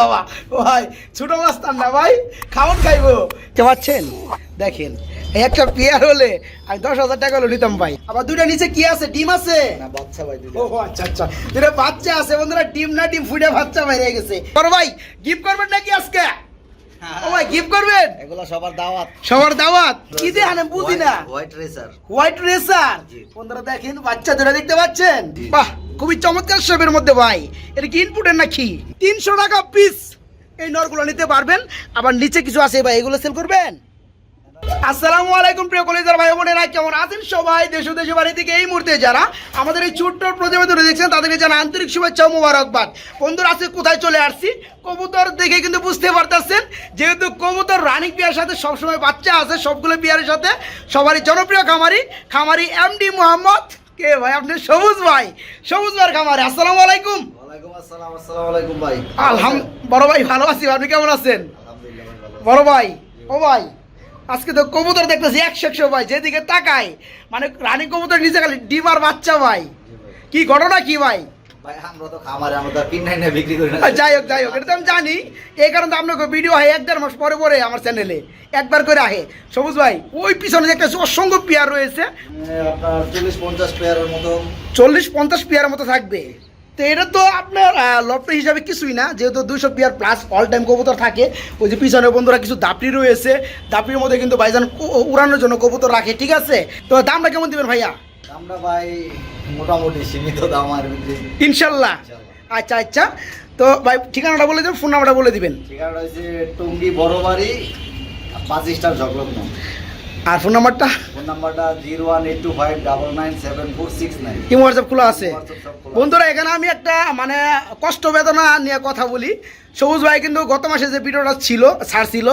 বাবা। ভাই ছোট মাছ না ভাই। খাওয়ান খাইবো। কে পাচ্ছেন? দেখেন একটা পেয়ার হলে আমি দশ হাজার টাকা হলে নিতাম ভাই। আবার দুইটা নিচে কি আছে? ডিম আছে? না বাচ্চা ভাই ও আচ্ছা আচ্ছা। দুটো বাচ্চা আছে বন্ধুরা ডিম না ডিম ফুটে বাচ্চা বাইরে গেছে। বড় ভাই গিফট করবেন নাকি আজকে? ও ভাই গিফট করবেন? এগুলো সবার দাওয়াত। সবার দাওয়াত? কি দিয়ে আনেন বুঝি না। হোয়াইট রেসার হোয়াইট রেসার বন্ধুরা দেখেন বাচ্চা দুটো দেখতে পাচ্ছেন? বাহ! খুবই চমৎকার শেপের মধ্যে ভাই। এটা কি ইনপুটের নাকি? তিনশো টাকা পিস এই নরগুলো নিতে পারবেন। আবার নিচে কিছু আছে ভাই, এগুলো সেল করবেন? আসসালামু আলাইকুম প্রিয় ভাই দেশ এই মুহূর্তে যারা আমাদের এই প্রতিবেদনে তাদেরকে আন্তরিক কোথায় চলে আসছি? কবুতর দেখে কিন্তু বুঝতে পারতেছেন, যেহেতু কবুতর রানিং পেয়ার সাথে সবসময় বাচ্চা আছে, সবগুলো পেয়ারের সাথে সবারই জনপ্রিয় খামারি খামারি এমডি মোহাম্মদ কে ভাই? আপনি সবুজ ভাই। সবুজ ভাই খামারে। আসসালামু আলাইকুম। ওয়ালাইকুম আসসালাম আসসালামু আলাইকুম ভাই। আলহাম বড় ভাই ভালো আছি আপনি কেমন আছেন? আলহামদুলিল্লাহ বড় ভাই ও ভাই আজকে তো কবুতর দেখতেছি একশো একশো ভাই। যেদিকে তাকায় মানে রানী কবুতর নিজে খালি ডিম আর বাচ্চা ভাই। কি ঘটনা কি ভাই? যাই হোক যাই হোক এটা তো আমি জানি। এই কারণে আপনাকে ভিডিও হয় এক দেড় মাস পরে পরে আমার চ্যানেলে একবার করে আহে। সবুজ ভাই ওই পিছনে একটা অসংখ্য পেয়ার রয়েছে। চল্লিশ পঞ্চাশ পেয়ারের মতো। চল্লিশ পঞ্চাশ পেয়ারের মতো থাকবে। তো এটা তো আপনার হিসাবে কিছুই না। যেহেতু দুইশো পেয়ার প্লাস অল টাইম কবুতর থাকে। ওই যে পিছনে বন্ধুরা কিছু দাপড়ি রয়েছে। দাপড়ির মধ্যে কিন্তু ভাইজান উড়ানোর জন্য কবুতর রাখে। ঠিক আছে? তো দামটা কেমন দিবেন ভাইয়া? আমরা ভাই মোটামুটি সীমিত দাম আর ইনশাল্লাহ। আচ্ছা আচ্ছা। তো ভাই ঠিকানাটা বলে দেবেন ফোন নাম্বারটা বলে দিবেন। ঠিকানাটা হচ্ছে টঙ্গি বড়বাড়ি পাঁচ স্টার ঝগলগ্ন আর ফোন নাম্বারটা? ফোন নাম্বারটা zero one eight two five double nine seven four six nine. কি হোয়াটসঅ্যাপ খোলা আছে। বন্ধুরা এখানে আমি একটা মানে কষ্ট বেদনা নিয়ে কথা বলি। সবুজ ভাই কিন্তু গত মাসে যে ভিডিওটা ছিল ছাড়ছিল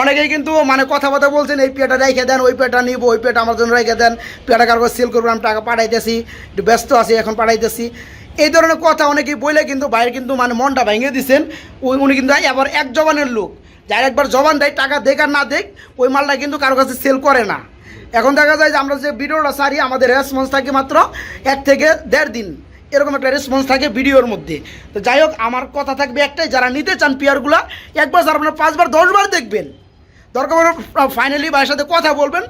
অনেকেই কিন্তু মানে কথা কথাবার্তা বলছেন এই পেয়াটা রেখে দেন ওই পেয়াটা নিব ওই পেয়াটা আমার জন্য রেখে দেন পেয়াটা কারও সেল করব আমি টাকা পাঠাইতেছি একটু ব্যস্ত আছি এখন পাঠাইতেছি। এই ধরনের কথা অনেকেই বলে কিন্তু বাইরে কিন্তু মানে মনটা ভেঙে উনি উনি কিন্তু আবার এক জবানের লোক। যার একবার জবান দেয়, টাকা দেখ আর না দেখ ওই মালটা কিন্তু কারও কাছে সেল করে না। এখন দেখা যায় যে আমরা যে ভিডিওটা সারি আমাদের রেসপন্স থাকে মাত্র এক থেকে দেড় দিন। এরকম একটা রেসপন্স থাকে ভিডিওর মধ্যে। তো যাই হোক, আমার কথা থাকবে একটাই, যারা নিতে চান পিয়ারগুলো একবার যারা আপনার পাঁচবার, দশবার দেখবেন। দরকার ফাইনালি ভাইয়ের সাথে কথা বলবেন।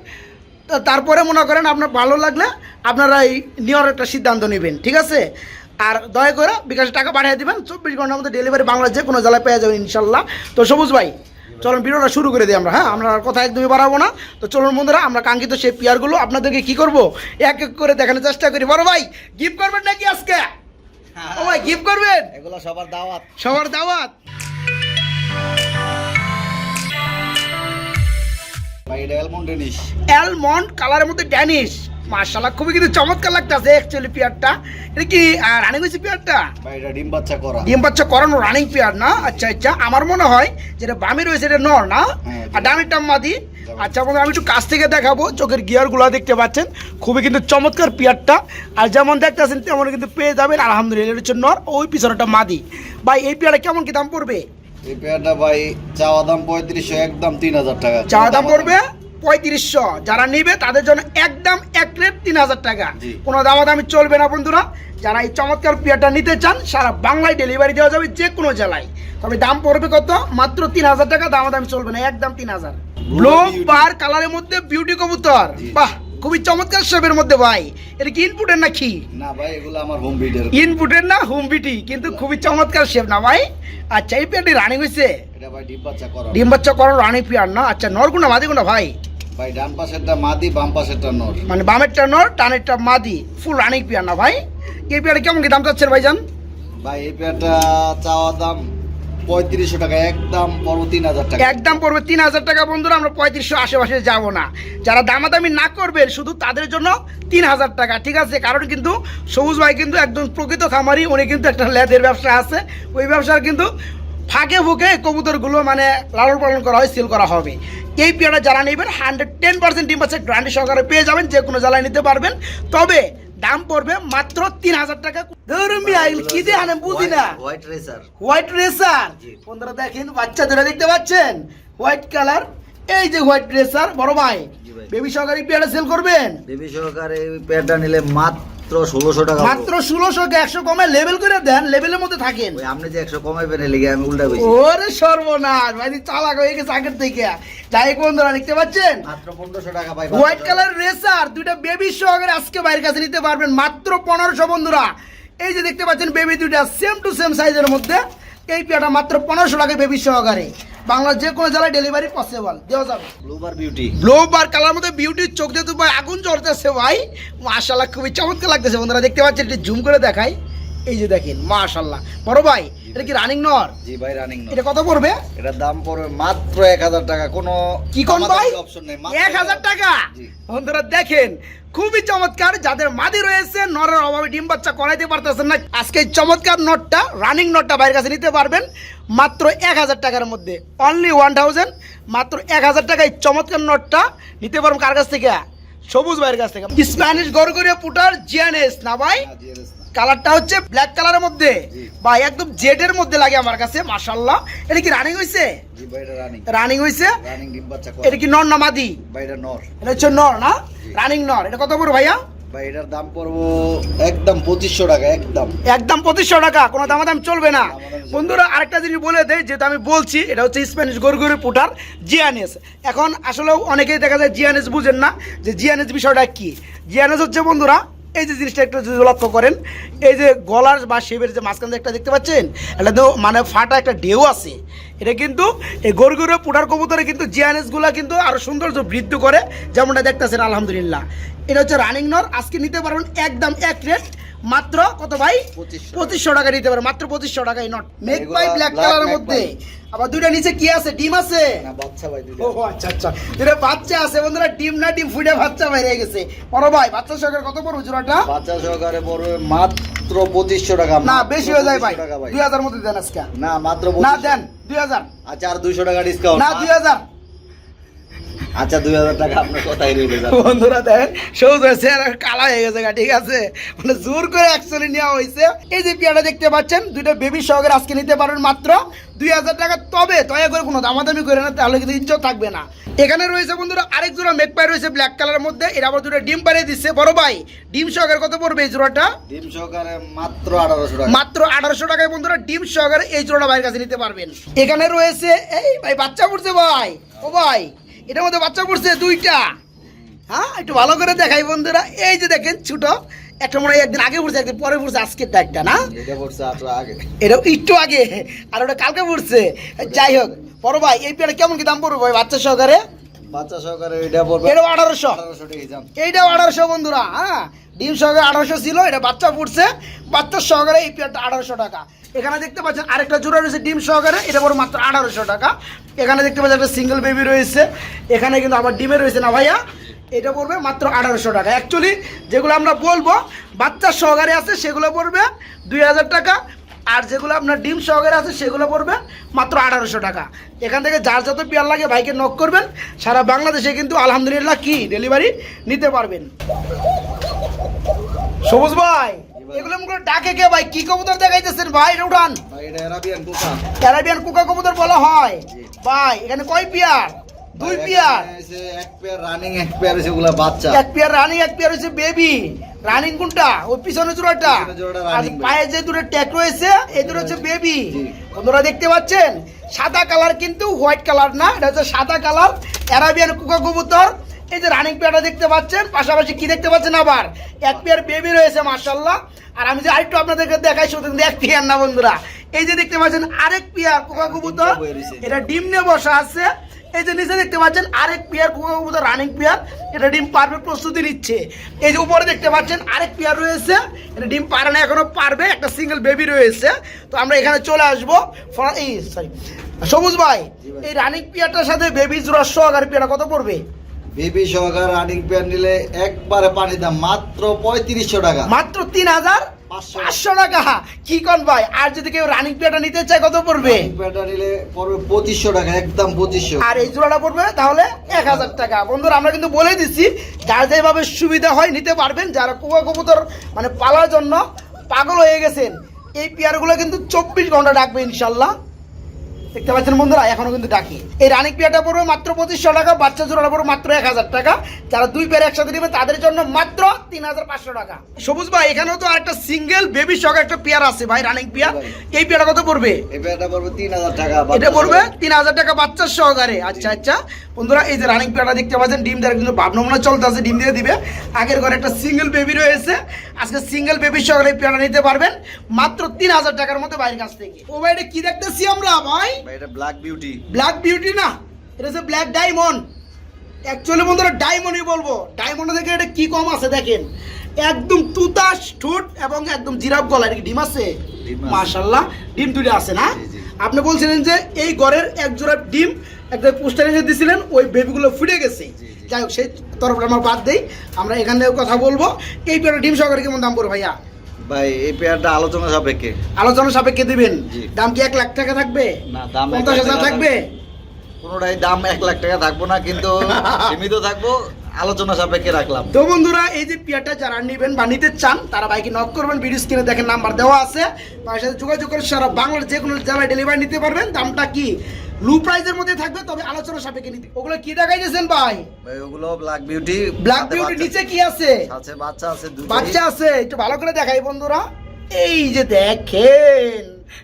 তারপরে মনে করেন আপনার ভালো লাগলে আপনারা এই নেওয়ার একটা সিদ্ধান্ত নেবেন। ঠিক আছে? আর দয়া করে বিকাশে টাকা পাঠিয়ে দেবেন। চব্বিশ ঘণ্টার মধ্যে ডেলিভারি বাংলা যে কোনো জেলায় পেয়ে যাবেন ইনশাল্লাহ। তো সবুজ ভাই চলুন ভিডিওটা শুরু করে দিই আমরা হ্যাঁ? আমরা আর কথা একদমই বাড়াবো না। তো চলুন বন্ধুরা আমরা কাঙ্ক্ষিত সেই পেয়ারগুলো আপনাদেরকে কি করব? এক এক করে দেখানোর চেষ্টা করি। বড় ভাই গিফট করবেন নাকি আজকে? ও ভাই গিফট করবেন? এগুলো সবার দাওয়াত। সবার দাওয়াত? ভাই এটা অ্যালমন্ড ডেনিশ অ্যালমন্ড কালারের মধ্যে ড্যানিশ মার্শাল্লাহ খুবই কিন্তু চমৎকার লাগতেছে অ্যাকচুয়ালি পেয়ারটা। এটা কি রানিং হয়েছে পেয়ারটা? ভাই এটা ডিম বাচ্চা করা। ডিম বাচ্চা করানো রানিং পেয়ার না? আচ্ছা আচ্ছা আমার মনে হয় যেটা বামে রয়েছে এটা নর না? হ্যাঁ, আর ডানেরটা মাদি। আচ্ছা বন্ধু আমি একটু কাছ থেকে দেখাবো চোখের গিয়ারগুলো দেখতে পাচ্ছেন। খুবই কিন্তু চমৎকার পেয়ারটা। আর যেমন দেখতেছেন তেমন কিন্তু পেয়ে যাবেন আলহামদুলিল্লাহ এটা হচ্ছে নর ওই পিছনেটা মাদি। ভাই এই পেয়ারটা কেমন কি দাম পড়বে? এই পেয়ারটা ভাই চাওয়া দাম পঁয়ত্রিশশো একদম তিন হাজার টাকা। চা দাম পড়বে? পঁয়ত্রিশশো। যারা নিবে তাদের জন্য একদম এক রেট তিন হাজার টাকা। কোনো দামাদামি চলবে না বন্ধুরা। যারা এই চমৎকার পেয়ারটা নিতে চান সারা বাংলায় ডেলিভারি দেওয়া যাবে যে কোনো জেলায়। তবে দাম পড়বে কত? মাত্র তিন হাজার টাকা দামাদামি চলবে না একদম তিন হাজার। ব্লু। পার কালারের মধ্যে বিউটি কবুতর। বাহ খুবই চমৎকার শেপের মধ্যে ভাই। এটা কি ইনপুটের না কি না ভাই এগুলো আমার হোম বিডের ইনপুটের না হোম বিটি কিন্তু খুবই চমৎকার শেপ না ভাই? আচ্ছা এই পেয়ারটি রানিং হয়েছে এটা ভাই ডিম বাচ্চা করা। ডিম বাচ্চা করার রানিং পেয়ার না? আচ্ছা নরগুনা মাদিগুনা ভাই। ভাই ডান পাশেরটা মাদি বাম পাশেরটা নর। মানে বামেরটা নর টানেরটা মাদি। ফুল রানিং পিয়ার না ভাই? এই পিয়ারে কেমন কি দাম চাচ্ছেন ভাইজান? ভাই এই পেয়ারটা চাওয়া দাম পঁয়ত্রিশশো টাকা একদম পড়ব তিন হাজার টাকা। একদম পড়বে তিন হাজার টাকা বন্ধুরা আমরা পঁয়ত্রিশশো আশেপাশে যাব না। যারা দামাদামি না করবেন শুধু তাদের জন্য তিন হাজার টাকা ঠিক আছে? কারণ কিন্তু সবুজ ভাই কিন্তু একদম প্রকৃত খামারি উনি কিন্তু একটা লেদের ব্যবসা আছে। ওই ব্যবসার কিন্তু ফাঁকে ফুঁকে কবুতরগুলো মানে লালন পালন করা হয় সেল করা হবে। এই পেয়ারা যারা নেবেন হান্ড্রেড টেন পার্সেন্ট ডিম গ্রান্ডি সহকারে পেয়ে যাবেন যে কোনো জ্বালায় নিতে পারবেন। তবে দাম পড়বে মাত্র তিন হাজার টাকা। এগুলো কি দিয়ে আনেন বুঝি না? হোয়াইট রেসার হোয়াইট রেসার বন্ধুরা দেখেন বাচ্চা ধরে দেখতে পাচ্ছেন? হোয়াইট কালার এই যে হোয়াইট রেসার বড় ভাই। বেবি সহকারী পেয়ারা সেল করবেন? দেবী সহকারে পেয়ারটা নিলে মাত্র মাত্র ষোলোশো টাকা মাত্র ষোলোশো একশো কমে লেভেল করে দেন লেভেলের মধ্যে থাকেন। ওই আপনি যে একশো কমাইবেন এর লিগে আমি উল্টা কইছি। ওরে সর্বনাশ ভাই চালাক হয়ে গেছে আগের থেকে। যাই বন্ধুরা দেখতে পাচ্ছেন? মাত্র পনেরোশো টাকা পাই হোয়াইট কালার রেসার দুইটা বেবি সহকারে আজকে বাইরের কাছে নিতে পারবেন। মাত্র পনেরোশো বন্ধুরা। এই যে দেখতে পাচ্ছেন বেবি দুইটা সেম টু সেম সাইজের মধ্যে। এই পেয়াটা মাত্র পনেরোশো টাকা বেবি সহকারে। বাংলার যে কোনো জেলায় ডেলিভারি পসিবল দেওয়া যাবে। Blue bar beauty blue bar colour মধ্যে বিউটির চোখ দিয়ে তো ভাই আগুন জ্বলতেছে ভাই। মাশাআল্লাহ খুবই চমৎকার লাগতেছে বন্ধুরা দেখতে পাচ্ছেন একটু জুম করে দেখাই। এই যে দেখেন মাশাল্লাহ বড় ভাই এটা কি রানিং নর জি ভাই রানিং নর এটা কত পড়বে? এটার দাম পড়বে মাত্র এক হাজার টাকা। কোনো কি কোন ভাই? অপশন নেই এক হাজার টাকা? জি। বন্ধুরা দেখেন খুবই চমৎকার যাদের মাদি রয়েছে নরের অভাবে ডিম বাচ্চা করাইতে পারতেছেন না। আজকে এই চমৎকার নটটা রানিং নটটা বাইরের কাছে নিতে পারবেন মাত্র এক হাজার টাকার মধ্যে। অনলি ওয়ান থাউজেন্ড মাত্র এক হাজার টাকায় চমৎকার নটটা নিতে পারবেন কার কাছ থেকে? সবুজ ভাইয়ের কাছ থেকে। স্প্যানিশ গরগরিয়া পুটার জিয়ানেস না ভাই? কালারটা হচ্ছে ব্ল্যাক কালারের মধ্যে। ভাই একদম জেডের মধ্যে লাগে আমার কাছে মাশাল্লাহ এটা কি রানিং এটা রানিং করে। এটা কি নর না মাদি? এটা নর। এটা হচ্ছে নর না? রানিং নর। এটা কত পড়বে ভাইয়া? ভাই এটার দাম পড়ব একদম পঁচিশশো টাকা একদম। একদম পঁচিশশো টাকা। কোনো দামাদাম চলবে না। বন্ধুরা আরেকটা জিনিস বলে দেয় যেটা আমি বলছি এটা হচ্ছে স্প্যানিশ গরগরি পুটার জিয়ানেস এখন আসলে অনেকেই দেখা যায় জিয়ানেস বুঝেন না যে জিয়ানেস বিষয়টা কি? জিয়ানেস হচ্ছে বন্ধুরা এই যে জিনিসটা একটু যদি লক্ষ্য করেন, এই যে গলার বা শেপের যে মাঝখান একটা দেখতে পাচ্ছেন? এটা তো মানে ফাটা একটা ঢেউ আছে। এটা কিন্তু এই গরগরে পুটার কবুতরে কিন্তু জিয়ানেসগুলো কিন্তু আরও সৌন্দর্য বৃদ্ধি করে যেমনটা দেখতেছেন আলহামদুলিল্লাহ। এটা হচ্ছে রানিং নর আজকে নিতে পারবেন একদম এক রেট মাত্র কত ভাই? 2500 পঁচিশশো টাকা নিতে পারে মাত্র পঁচিশশো টাকাই নট মেক পাই ব্ল্যাক কালারের মধ্যে। আবার দুইটা নিচে কি আছে? ডিম আছে? না বাচ্চা ভাই ও আচ্ছা আচ্ছা। দুইটা বাচ্চা আছে বন্ধুরা ডিম না ডিম ফুটে বাচ্চা বাইরে গেছে। বড় ভাই বাচ্চা সরকার কত পড়বে জোড়াটা? বাচ্চা সহকারে পড়বে মাত্র পঁচিশশো টাকা না বেশি হয়ে যায় ভাই। 2500 টাকা ভাই। দুই হাজার মধ্যে দেন আজকে। না মাত্র না দেন দুই হাজার আচ্ছা আর দুইশো টাকা ডিসকাউন্ট না দুই হাজার। আচ্ছা দুই হাজার টাকা আপনার কথাই রইল বন্ধুরা দেখেন সবুজ হয়েছে আর কালা হয়ে গেছে ঠিক আছে? মানে জোর করে অ্যাকচুয়ালি নেওয়া হয়েছে। এই যে পেয়ারা দেখতে পাচ্ছেন দুইটা বেবি সহকারে আজকে নিতে পারবেন মাত্র দুই হাজার টাকা। তবে দয়া করে কোনো দামাদামি করে না তাহলে কিন্তু ইজ্জত থাকবে না। এখানে রয়েছে বন্ধুরা আরেক জোড়া মেক পাই রয়েছে ব্ল্যাক কালারের মধ্যে। এটা আবার দুটো ডিম পাড়িয়ে দিচ্ছে। বড় ভাই ডিম সহকারে কত পড়বে এই জোড়াটা? ডিম সহকারে মাত্র আঠারোশো টাকা। মাত্র আঠারোশো টাকায় বন্ধুরা ডিম সহকারে এই জোড়া ভাইয়ের কাছে নিতে পারবেন। এখানে রয়েছে এই ভাই বাচ্চা পড়ছে ভাই। ও ভাই এটার মধ্যে বাচ্চা পড়ছে দুইটা। হ্যাঁ একটু ভালো করে দেখাই বন্ধুরা। এই যে দেখেন ছোট একটা মনে হয় একদিন আগে পড়ছে একদিন পরে পড়ছে আজকের একটা না? এটা এটা একটু আগে আর ওটা কালকে পড়ছে। যাই হোক বড় ভাই এই পেয়ারা কেমন কি দাম পড়বে ভাই বাচ্চা সহকারে? বাচ্চা সহকারে এটা পড়বে এটাও আঠারোশো। এইটাও আঠারোশো বন্ধুরা হ্যাঁ? ডিম সহকারে আঠারোশো ছিল, এটা বাচ্চা ফুটছে বাচ্চার সহকারে এই পেয়ারটা আঠারোশো টাকা। এখানে দেখতে পাচ্ছেন আরেকটা জোড়া রয়েছে ডিম সহকারে, এটা পড়ে মাত্র আঠারোশো টাকা। এখানে দেখতে পাচ্ছেন একটা সিঙ্গেল বেবি রয়েছে, এখানে কিন্তু আবার ডিমে রয়েছে না ভাইয়া, এটা পড়বে মাত্র আঠারোশো টাকা। অ্যাকচুয়ালি যেগুলো আমরা বলব, বাচ্চার সহকারে আছে, সেগুলো পড়বে দুই হাজার টাকা, আর যেগুলো আপনার ডিম সহকারে আছে, সেগুলো পড়বে মাত্র আঠারোশো টাকা। এখান থেকে যার যত পেয়ার লাগে ভাইকে নক করবেন, সারা বাংলাদেশে কিন্তু আলহামদুলিল্লাহ কি ডেলিভারি নিতে পারবেন। সবুজ ভাই এগুলো করে ডাকে কে ভাই? কি কবুতর দেখাইতেছেন ভাই উঠান। অ্যারাবিয়ান কুকা। কবুতর বলা হয়। ভাই এখানে কয় পেয়ার? দুই পেয়ার। এক পেয়ার রানিং এক পেয়ার হয়েছে ওগুলা বাচ্চা। এক পেয়ার রানিং এক পেয়ার হচ্ছে বেবি রানিং কোনটা? ওই পিছনে জোড়াটা আর পায়ে যে দুটো ট্যাগ রয়েছে এই দুটো হচ্ছে বেবি। বন্ধুরা দেখতে পাচ্ছেন? সাদা কালার কিন্তু হোয়াইট কালার না এটা হচ্ছে সাদা কালার অ্যারাবিয়ান কুকা কবুতর। এই যে রানিং পেয়ারটা দেখতে পাচ্ছেন পাশাপাশি কি দেখতে পাচ্ছেন আবার? এক পেয়ার বেবি রয়েছে মার্শাল্লাহ আর আমি যে আরেকটু আপনাদেরকে দেখাই শুধু এক পেয়ার না বন্ধুরা। এই যে দেখতে পাচ্ছেন আরেক পেয়ার কুকা কবুতর। এটা ডিম নিয়ে বসা আছে। এই যে নিচে দেখতে পাচ্ছেন আরেক পেয়ার কুকা কবুতর রানিং পেয়ার এটা ডিম পারবে প্রস্তুতি নিচ্ছে। এই যে উপরে দেখতে পাচ্ছেন আরেক পেয়ার রয়েছে। এটা ডিম পারে না এখনও পারবে। একটা সিঙ্গেল বেবি রয়েছে। তো আমরা এখানে চলে আসব। এই সরি সবুজ ভাই এই রানিং পেয়ারটার সাথে বেবি জোড়া সহকারে পেয়ারটা কত পড়বে? বেবি সহকারে রানিং পেয়ার নিলে একবারে পানি দাম মাত্র পঁয়ত্রিশশো টাকা। মাত্র তিন হাজার পাঁচশো। টাকা। কি কন ভাই? আর যদি কেউ রানিং পেয়ারটা নিতে চায় কত পড়বে? রানিং পেয়ারটা নিলে পড়বে পঁচিশশো টাকা একদম পঁচিশশো। আর এই জোড়াটা পড়বে তাহলে এক হাজার টাকা। বন্ধুরা আমরা কিন্তু বলে দিচ্ছি যার যেভাবে সুবিধা হয় নিতে পারবেন। যারা কুয়া কবুতর মানে পালার জন্য পাগল হয়ে গেছেন এই পেয়ারগুলো কিন্তু চব্বিশ ঘণ্টা ডাকবে ইনশাল্লাহ। দেখতে পাচ্ছেন বন্ধুরা এখনও কিন্তু ডাকি। এই রানিক পিয়াটা পড়বে মাত্র পঁচিশশো টাকা বাচ্চা জোড়া পড়বে মাত্র এক হাজার টাকা। যারা দুই পেয়ার একসাথে নেবে তাদের জন্য মাত্র তিন হাজার পাঁচশো টাকা। সবুজ ভাই এখানেও তো আরেকটা সিঙ্গেল বেবি শখ একটা পেয়ার আছে ভাই রানিং পেয়ার এই পেয়ারটা কত পড়বে? এই পেয়ারটা পড়বে তিন হাজার টাকা এটা পড়বে তিন হাজার টাকা বাচ্চার সহকারে। আচ্ছা আচ্ছা। বন্ধুরা এই যে রানিং পেয়ারটা দেখতে পাচ্ছেন ডিম দেওয়ার কিন্তু ভাবনমনা চলতে আছে ডিম দিয়ে দিবে। আগের ঘরে একটা সিঙ্গেল বেবি রয়েছে। আজকে সিঙ্গেল বেবির সহকারে পেয়ারটা নিতে পারবেন মাত্র তিন হাজার টাকার মধ্যে বাইরের কাছ থেকে। ও ভাই এটা কি দেখতেছি আমরা ভাই? ভাই এটা ব্ল্যাক বিউটি ব্ল্যাক বিউটি না এটা হচ্ছে ব্ল্যাক ডায়মন্ড অ্যাকচুয়ালি বন্ধুরা ডায়মন্ডই বলব। ডায়মন্ড থেকে এটা কি কম আছে দেখেন? একদম তুতাস ঠোঁট এবং একদম গলা এটা ডিম আছে? ডিম আছে। মাশাল্লাহ ডিম দুটো আছে না। আপনি বলছিলেন যে এই ঘরের এক জোড়া ডিম একটা পোস্টারে যে দিছিলেন ওই বেবিগুলো ফুটে গেছে। যাই হোক সেই তরফটা আমরা বাদ দেই। আমরা এখান থেকে কথা বলব। এই পেয়ারা ডিম সহকারে কেমন দাম পড়বে ভাইয়া? ভাই এই পেয়ারটা আলোচনা সাপেক্ষে। আলোচনা সাপেক্ষে দিবেন? দাম কি এক লাখ টাকা থাকবে? না, দাম পঞ্চাশ হাজার থাকবে? কোনোটাই দাম এক লাখ টাকা থাকব না কিন্তু সীমিত থাকব আলোচনা সাপেক্ষে রাখলাম। তো বন্ধুরা এই যে পিয়াটা যারা নেবেন বা নিতে চান তারা বাইকে নক করবেন ভিডিও স্ক্রিনে দেখেন নাম্বার দেওয়া আছে। তার সাথে যোগাযোগ করে সারা বাংলার যে কোনো জেলায় ডেলিভারি নিতে পারবেন। দামটা কি? লো প্রাইজের মধ্যে থাকবে তবে আলোচনা সাপেক্ষে নিতে। ওগুলো কি দেখাইতেছেন ভাই? ভাই ওগুলো ব্ল্যাক বিউটি ব্ল্যাক বিউটি নিচে কি আছে? আছে বাচ্চা আছে। বাচ্চা আছে একটু ভালো করে দেখাই বন্ধুরা। এই যে দেখেন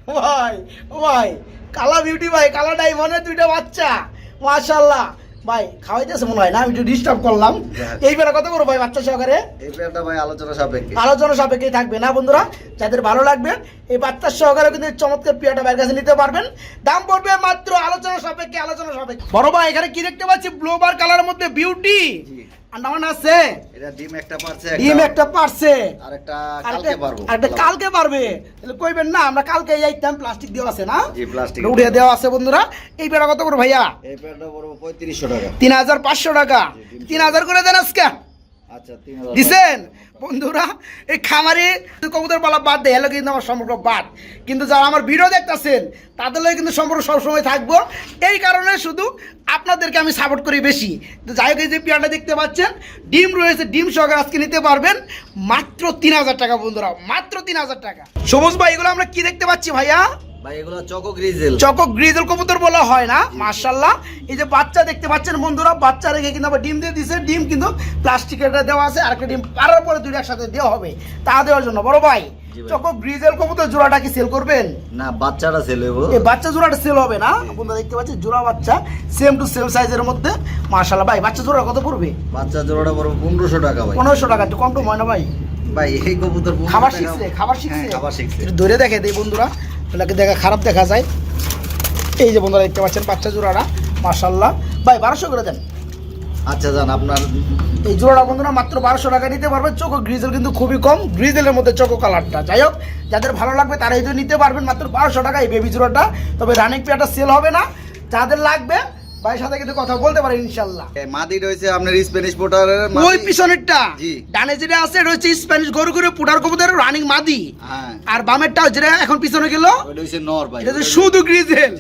ভাই ভাই কালা বিউটি ভাই কালা ডাইমন্ডের দুইটা বাচ্চা মাশাল্লাহ ভাই খাওয়াইতেছে মনে হয় না আমি একটু ডিস্টার্ব করলাম। এই বেলা কত করব ভাই বাচ্চা সহকারে। এই ভাই আলোচনা সাপেক্ষে। আলোচনা সাপেক্ষেই থাকবে না বন্ধুরা যাদের ভালো লাগবে এই বাচ্চার সহকারে কিন্তু চমৎকার পিয়াটা বাইরের কাছে নিতে পারবেন। দাম পড়বে মাত্র আলোচনা সাপেক্ষে আলোচনা সাপেক্ষে। বড় ভাই এখানে কি দেখতে পাচ্ছি? ব্লোবার কালারের মধ্যে বিউটি। আন্ডামান আছে? এটা ডিম একটা পারছে ডিম একটা পারছে। আর একটা আরেকটা কালকে পারব। আরেকটা কালকে পারবে। তাহলে কইবেন না আমরা কালকে যাইতাম প্লাস্টিক দেওয়া আছে না? জি প্লাস্টিক উড়িয়ে দেওয়া আছে বন্ধুরা। এই পেড়া কত করে ভাইয়া? এই পেয়ারটা পড়ব পঁয়ত্রিশশো টাকা। তিন হাজার পাঁচশো টাকা। তিন হাজার করে দেন আজকে। দিছেন বন্ধুরা, এই খামারে কবুতর পালা বাদ দেয় এলো কিন্তু আমার সম্পর্ক বাদ। কিন্তু যারা আমার ভিডিও দেখতেছেন তাদের লগে কিন্তু সম্পর্ক সবসময় থাকব। এই কারণে শুধু আপনাদেরকে আমি সাপোর্ট করি বেশি। তো যাই হোক, এই যে পেয়ারটা দেখতে পাচ্ছেন, ডিম রয়েছে, ডিম সহকারে আজকে নিতে পারবেন মাত্র তিন হাজার টাকা, বন্ধুরা, মাত্র তিন হাজার টাকা। সবুজ ভাই, এগুলো আমরা কি দেখতে পাচ্ছি ভাইয়া? Choco grizzle. কবুতর বলা হয় না মার্শাল্লাহ এই যে বাচ্চা দেখতে পাচ্ছেন বন্ধুরা বাচ্চা রেখে কিন্তু আবার ডিম দিয়ে দিছে। ডিম কিন্তু প্লাস্টিকের দেওয়া আছে আর একটা ডিম পারার পরে দুইটা একসাথে দেওয়া হবে তা দেওয়ার জন্য। বড় ভাই জি গ্রিজেল কবুতর জোড়াটা কি সেল করবেন? না বাচ্চাটা ছেলে এই বাচ্চা জোড়াটা সেল হবে না? বন্ধুরা দেখতে পাচ্ছেন জোড়া বাচ্চা সেম টু সেম সাইজের মধ্যে। মার্শাল্লাহ ভাই বাচ্চা জোড়া কত পড়বে? বাচ্চা জোড়াটা পড়ব পনেরোশো টাকা ভাই। পনেরোশো টাকা একটু কম টম হয় না ভাই? ভাই এই কবুতর খাবার টাকা- শিখছে খাবার শিখছে। হ্যাঁ, খাবার শিখছে। একটু ধরে দেখে দেই বন্ধুরা। এগুলোকে দেখা খারাপ দেখা যায়। এই যে বন্ধুরা দেখতে পাচ্ছেন বাচ্চা জোড়াটা মার্শাল্লাহ ভাই বারোশো করে দেন। আচ্ছা যান আপনার এই জোড়াটা বন্ধুরা মাত্র বারোশো টাকা নিতে পারবেন। চোখো গ্রিজেল কিন্তু খুবই কম। গ্রিজেলের মধ্যে চোখো কালারটা। যাই হোক যাদের ভালো লাগবে তারা এই নিতে পারবেন। মাত্র বারোশো টাকা এই বেবি জোড়াটা। তবে রানিং পেয়ারটা সেল হবে না। যাদের লাগবে ভাইয়ের সাথে কিন্তু কথা বলতে পারেন মাদি রয়েছে আপনার স্প্যানিশ পোটারের ওই পিছনেরটা। ডানে যেটা আছে হচ্ছে স্প্যানিশ গরু গরু পুটার কবুতরের রানিং মাদি। হ্যাঁ। আর বামেরটা যেটা এখন পিছনে গেল নর ভাই। এটা শুধু গ্রিজেল।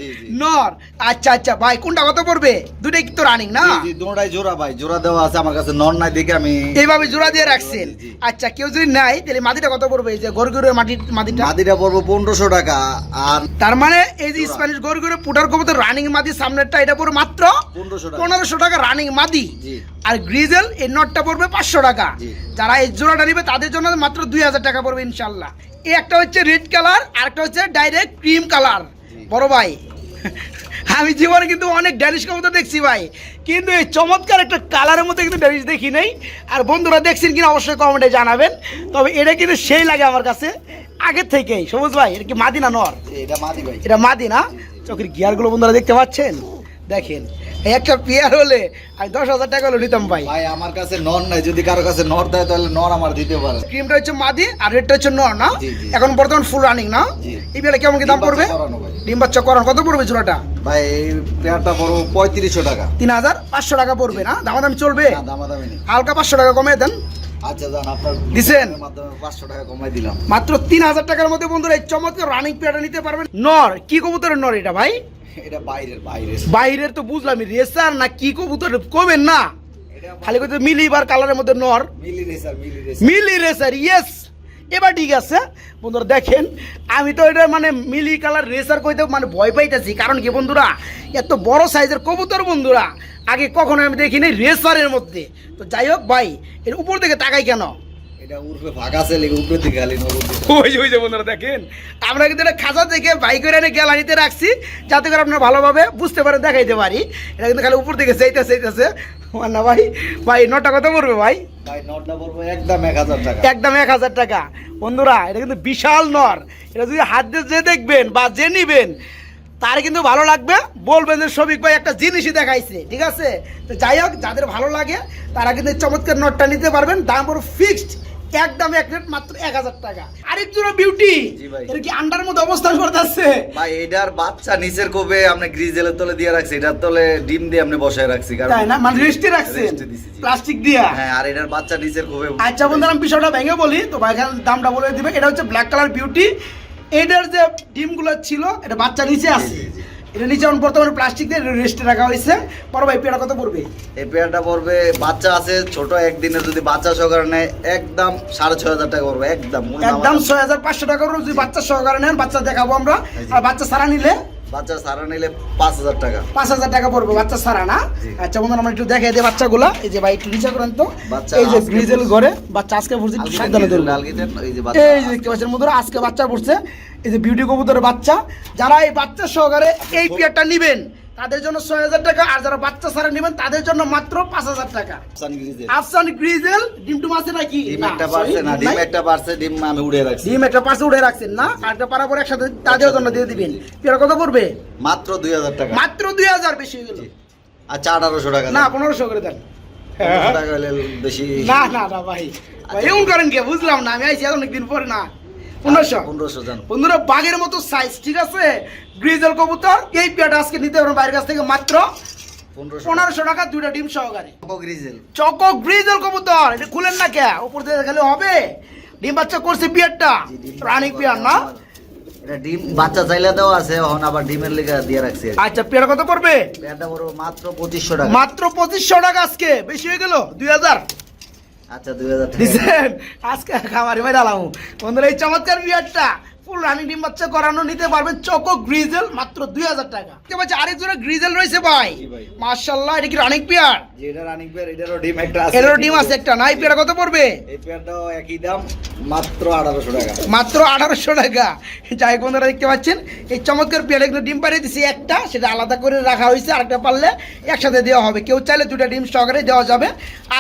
নর। আচ্ছা আচ্ছা ভাই কোনটা কত পড়বে? দুটাই তো রানিং না? জি, জি, জোড়া ভাই জোড়া দেওয়া আছে আমার কাছে নর নাই দেখে আমি এইভাবে জোড়া দিয়ে রাখছেন। আচ্ছা কেউ যদি নাই তাহলে মাটিটা কত পড়বে? এই যে গরগুরের মাটি মাটিটা মাদিটা পড়ব পনেরোশো টাকা আর তার মানে এই যে। স্প্যানিশ গরগুরে পুটার কবুতর রানিং মাদি সামনেরটা এটা পড়বে মাত্র পনেরোশো টাকা। রানিং মাদি। আর গ্রিজেল এই নটটা পড়বে পাঁচশো টাকা। যারা এই জোড়াটা নিবে তাদের জন্য মাত্র দুই হাজার টাকা পড়বে ইনশাল্লাহ। এই একটা হচ্ছে রেড কালার আর একটা হচ্ছে ডাইরেক্ট ক্রিম কালার বড় ভাই আমি জীবনে কিন্তু অনেক ড্যানিশ কবুতর দেখছি ভাই। কিন্তু এই চমৎকার একটা কালারের মধ্যে কিন্তু ড্যানিশ দেখি নেই। আর বন্ধুরা দেখছেন কিনা অবশ্যই কমেন্টে জানাবেন। তবে এটা কিন্তু সেই লাগে আমার কাছে। আগের থেকেই সবুজ ভাই এটা কি মাদি না নর? এটা মাদি ভাই। এটা মাদি না? চোখের গিয়ারগুলো বন্ধুরা দেখতে পাচ্ছেন? দেখেন একটা পেয়ার হলে আমি দশ হাজার টাকা হলে নিতাম ভাই। ভাই আমার কাছে নর নাই যদি কারও কাছে নর দেয় তাহলে নর আমার দিতে পারে। ক্রিমটা হচ্ছে মাদি আর রেডটা হচ্ছে নর না। এখন বর্তমান ফুল রানিং না। এই বেলা কেমন কি দাম পড়বে। ডিম বাচ্চা করান কত পড়বে জোড়াটা ভাই এই পেয়ারটা পড়ব পঁয়ত্রিশশো টাকা। তিন হাজার পাঁচশো টাকা পড়বে না? দামাদামি চলবে? দামাদামি হালকা পাঁচশো টাকা কমিয়ে দেন। আচ্ছা যান আপনার দিছেন? পাঁচশো টাকা কমাই দিলাম। মাত্র তিন হাজার টাকার মধ্যে বন্ধুরা এই চমৎকার রানিং পেয়ারটা নিতে পারবেন। নর কি কবুতরের নর এটা ভাই? এটা বাইরের বাইরের। বাইরের তো বুঝলাম রেসার না কি কবুতর কবেন না? খালি কথা মিলি বার কালারের মধ্যে নর। Mealy racer mealy racer. Mealy racer yes এবার ঠিক আছে বন্ধুরা দেখেন আমি তো এটা মানে মিলি কালার রেসার কইতে মানে ভয় পাইতেছি কারণ কি বন্ধুরা এত বড় সাইজের কবুতর বন্ধুরা আগে কখনো আমি দেখিনি রেসারের মধ্যে। তো যাই হোক ভাই এর উপর থেকে তাকাই কেন? দিকে। ওই ওই যে বন্ধুরা দেখেন? আমরা কিন্তু এটা খাঁচা থেকে বাইক করে এনে গ্যালারিতে রাখছি যাতে করে আপনারা ভালোভাবে বুঝতে পারেন দেখাইতে পারি। এটা কিন্তু খালি উপর না ভাই ভাই নটা কত পড়বে ভাই? ভাই নটটা পড়ব একদম এক হাজার টাকা। একদম এক হাজার টাকা। বন্ধুরা এটা কিন্তু বিশাল নর। এটা যদি হাত দিয়ে যে দেখবেন বা যে নিবেন তার কিন্তু ভালো লাগবে। বলবেন যে শফিক ভাই একটা জিনিসই দেখাইছে ঠিক আছে? তো যাই হোক যাদের ভালো লাগে তারা কিন্তু চমৎকার নটটা নিতে পারবেন। দাম পুরো ফিক্সড একদম এক রেট মাত্র এক হাজার টাকা। আরেক জোড়া বিউটি এটা কি আন্ডার মধ্যে অবস্থান করতেছে? ভাই এটার বাচ্চা নিচের কোবে আপনি গ্রিজেলের তলে দিয়ে রাখছি এটার তলে ডিম দিয়ে আপনি বসায় রাখছি কারণ তাই না? মানে রেস্টে জি। প্লাস্টিক দিয়া? হ্যাঁ আর এটার বাচ্চা নিচের কোবে আচ্ছা বন্ধুরা আমি বিষয়টা ভেঙে বলি তো ভাই এখানে দামটা বলে দিবে। এটা হচ্ছে ব্ল্যাক কালার বিউটি এটার যে ডিমগুলো ছিল এটা বাচ্চা নিচে আছে। এটা নিচে এখন বর্তমানে প্লাস্টিক দিয়ে রেস্টে রাখা হয়েছে। পরে ভাই পেয়ারা কত পড়বে? এই পেয়ারাটা পড়বে বাচ্চা আছে ছোট একদিনে যদি বাচ্চা সহকারে নেয় একদম সাড়ে ছয় হাজার টাকা পড়বে একদম। একদম ছয় হাজার পাঁচশো টাকা যদি বাচ্চা সহকারে নেন বাচ্চা দেখাবো আমরা। আর বাচ্চা সারা নিলে বাচ্চা সারা নিলে পাঁচ হাজার টাকা। পাঁচ হাজার টাকা পড়বে বাচ্চা সারা না? আচ্ছা বন্ধু আমরা একটু দেখাই দিই বাচ্চাগুলা। এই যে ভাই একটু নিচে করেন তো। বাচ্চা এই যে গ্রিজেল। ঘরে বাচ্চা আজকে পড়ছে সাবধানে ধরুন এই যে দেখতে পাচ্ছেন বন্ধুরা আজকে বাচ্চা পড়ছে। এই যে বিউটি কবুতরের বাচ্চা। যারা এই বাচ্চা সহকারে এই পেয়ারটা নিবেন তাদের জন্য ছয় হাজার টাকা আর যারা বাচ্চা ছাড়া নেবেন তাদের জন্য মাত্র পাঁচ হাজার টাকা। আফসান গ্রিজেল। ডিম টুম আছে নাকি? ডিম একটা পারছে না ডিম একটা পারছে ডিম আমি উড়ে রাখছি। ডিম একটা পাশে উঠে রাখছেন না? আর একটা পারার পর একসাথে তাদের জন্য দিয়ে দিবেন। পেয়ারা কত পড়বে মাত্র দুই হাজার টাকা। মাত্র দুই হাজার বেশি হয়ে গেল। আচ্ছা আঠারোশো টাকা না পনেরোশো করে দেন। বেশি না না না ভাই। ভাই এমন করেন কে? বুঝলাম না আমি আইছি অনেকদিন পরে না। পনেরোশো। পনেরোশো জান। বন্ধুরা বাঘের মতো সাইজ ঠিক আছে? গ্রিজেল কবুতর এই পেয়ারটা আজকে নিতে পারবেন বাইরের কাছ থেকে মাত্র পনেরোশো। পনেরোশো টাকা দুইটা ডিম সহকারে। Choco grizzle. কবুতর এটা খুলেন না কে? উপর থেকে দেখালে হবে। ডিম বাচ্চা করছে পিয়ারটা। রানিক পিয়ার না? এটা ডিম বাচ্চা চাইলে দেওয়া আছে এখন আবার ডিমের লেগে দিয়ে রাখছি আচ্ছা পেয়ারা কত পড়বে? পেয়ারটা মাত্র পঁচিশশো টাকা। মাত্র পঁচিশশো টাকা আজকে বেশি হয়ে গেল? দুই হাজার? আচ্ছা দুই হাজার আজকে খামারি মাই ডালাম বন্ধুরা এই চমৎকার বিয়ারটা। ফুল রানিং ডিম বাচ্চা করানো নিতে পারবেন চকো গ্রিজেল মাত্র দুই হাজার টাকা। দেখতে পাচ্ছি আরেকজনের গ্রিজেল রয়েছে ভাই? মার্শাল্লাহ এটা কি রানিং পিয়ার? এটা রানিং পেয়ার এটারও ডিম একটা আছে। এটারও ডিম আছে একটা। নাই পেয়ারা কত পড়বে? এই পেয়ারটাও একই দাম মাত্র আঠারোশো টাকা। মাত্র আঠারোশো টাকা। যাই বন্ধুরা দেখতে পাচ্ছেন এই চমৎকার পেয়ারা কিন্তু ডিম পাড়িয়ে দিছি একটা সেটা আলাদা করে রাখা হয়েছে আরেকটা পারলে একসাথে দেওয়া হবে। কেউ চাইলে দুটা ডিম সহকারে দেওয়া যাবে।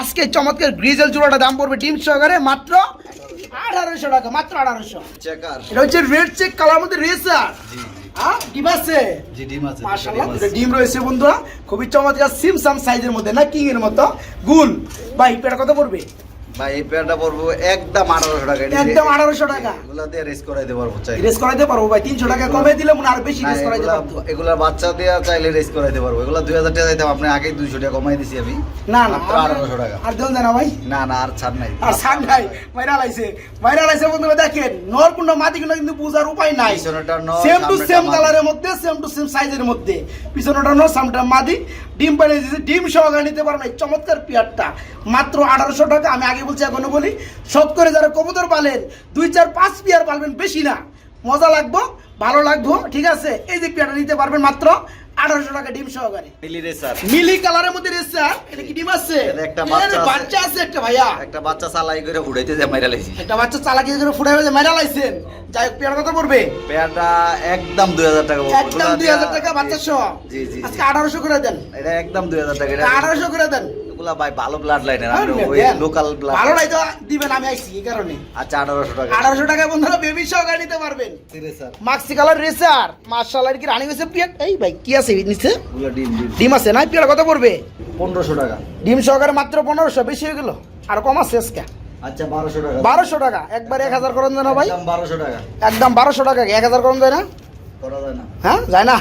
আজকে চমৎকার গ্রিজেল জোড়াটা দাম পড়বে ডিম সহকারে মাত্র আঠারোশো টাকা মাত্র আঠারোশো। চেকার এটা হচ্ছে রেড চেক কালার মধ্যে রেসার ডিম আছে? ডিম রয়েছে বন্ধুরা। খুবই চমৎকার সিম সাম সাইজের মধ্যে না কিং এর মতো? গুল ভাই কথা কত পড়বে? ভাই এই পেয়ারটা পড়ব একদম আঠারোশো টাকা একদম আঠারোশো টাকা। এগুলা দিয়ে রেস করাইতে পারব চাই। রেস করাইতে পারব ভাই তিনশো টাকা কমে দিলে মনে আরও বেশি রেস করাইতে পারব। এগুলা বাচ্চা চাইলে রেস করাইতে পারব। এগুলা দুই হাজার টাকা চাইতাম আপনি টাকা কমাই দিছি আমি। না না মাত্র আঠারোশো টাকা। আর দেন ভাই? না না আর ছাড় নাই। আর আইছে। বন্ধুরা দেখেন নর মাটি কিন্তু বোঝার উপায় নাই। পিছনেরটা নর, সেম টু সেম কালারের মধ্যে সেম টু সেম সাইজের মধ্যে। পিছনটা নর সামটা মাদি ডিম পাঠিয়ে দিয়েছে, ডিম সহকারে নিতে পারেন এই চমৎকার পেয়ারটা। মাত্র আঠারোশো টাকা, আমি আগে বলছি, এখনও বলি সব করে যারা কবুতর পালেন, দুই চার পাঁচ পিয়ার পালবেন, বেশি না। মজা লাগবো ভালো লাগবো ঠিক আছে? এই যে পেয়ারটা নিতে পারবেন মাত্র আঠারোশো টাকা ডিম সহকারে। মিলি রেসার মিলি কালারের মধ্যে রেসা এটা কি ডিম আছে? একটা বাচ্চা আছে। একটা ভাইয়া। একটা বাচ্চা চালাই করে উড়াইতে যায় মাইরা লাইছি। একটা বাচ্চা চালাকি করে লাইছেন? যাই হোক পেয়ার কত পড়বে? পেয়ারটা একদম দুই হাজার টাকা। একদম টাকা বাচ্চা সহ। জি জি জি। আজকে আঠারোশো করে দেন। এটা একদম টাকা এটা করে দেন। এগুলা ভাই ভালো ব্লাড লাইনের ওই লোকাল ব্লাড ভালো নাই তো দিবেন আমি আইছি এই কারণে। আচ্ছা আঠারোশো টাকা। আঠারোশো টাকায় বন্ধুরা বেবি সহকারে নিতে পারবেন। রেসার মাক্সি কালার রেসার মার্শাল কি রানিং পিয়ার এই ভাই কি আছে নিচে? ডিম ডিম। ডিম আছে না? পিয়ার কত পড়বে? পনেরোশো টাকা। ডিম সহকারে মাত্র পনেরোশো বেশি হয়ে গেল। আর কম আছে আজকে? আচ্ছা বারোশো টাকা। বারোশো টাকা। একবার এক হাজার করুন না ভাই। একদম বারোশো টাকা। একদম বারোশো টাকা। এক হাজার করুন যায় যায় না? হ্যাঁ যায় না?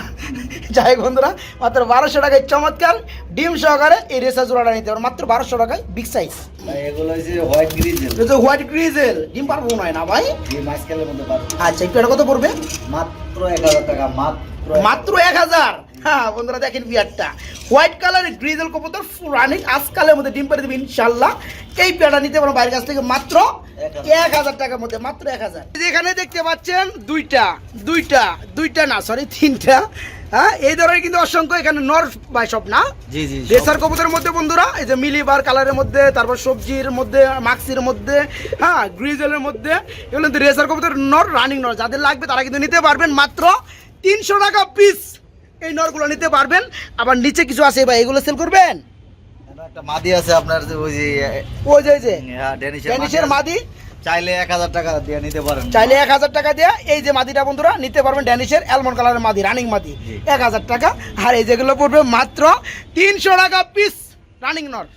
যাই বন্ধুরা মাত্র বারোশো টাকায় চমৎকার ডিম সহকারে এই রেসা জোড়াটা নিতে পারো মাত্র বারোশো টাকায় বিগ সাইজ এগুলো হোয়াইট গ্রিজেল ডিম পারব নয় না ভাই? আচ্ছা একটু এটা কত পড়বে? মাত্র এক হাজার টাকা মাত্র মাত্র এক হাজার। হ্যাঁ বন্ধুরা দেখেন বিয়ারটা। হোয়াইট কালারের গ্রিজেল কবুতর রানিং আজকালের মধ্যে ডিম পেরে দেবে ইনশাল্লাহ এই পেয়ারটা নিতে পারো বাইরের কাছ থেকে মাত্র এক হাজার। টাকার মধ্যে মাত্র এক হাজার। এখানে দেখতে পাচ্ছেন দুইটা দুইটা দুইটা না সরি তিনটা। হ্যাঁ এই ধরনের কিন্তু অসংখ্য এখানে নর বাই সব না। জি জি রেসার কবুতরের মধ্যে বন্ধুরা এই যে মিলিবার কালারের মধ্যে তারপর সবজির মধ্যে মাক্সির মধ্যে হ্যাঁ গ্রিজেলের মধ্যে এগুলো কিন্তু রেসার কবুতর নর রানিং নর। যাদের লাগবে তারা কিন্তু নিতে পারবেন মাত্র তিনশো টাকা পিস এই নরগুলো নিতে পারবেন। আবার নিচে কিছু আছে ভাই এগুলো সেল করবেন? একটা মাদি আছে আপনার যে ওই যে ওই যে যে। হ্যাঁ, ডেনিশের ডেনিশের মাদি চাইলে এক হাজার টাকা দিয়ে নিতে পারেন। চাইলে এক হাজার টাকা দিয়ে এই যে মাদিটা বন্ধুরা নিতে পারবেন ড্যানিশের অ্যালমন্ড কালারের মাদি রানিং মাদি। এক হাজার টাকা। আর এই যেগুলো পড়বে মাত্র তিনশো টাকা পিস রানিং নর।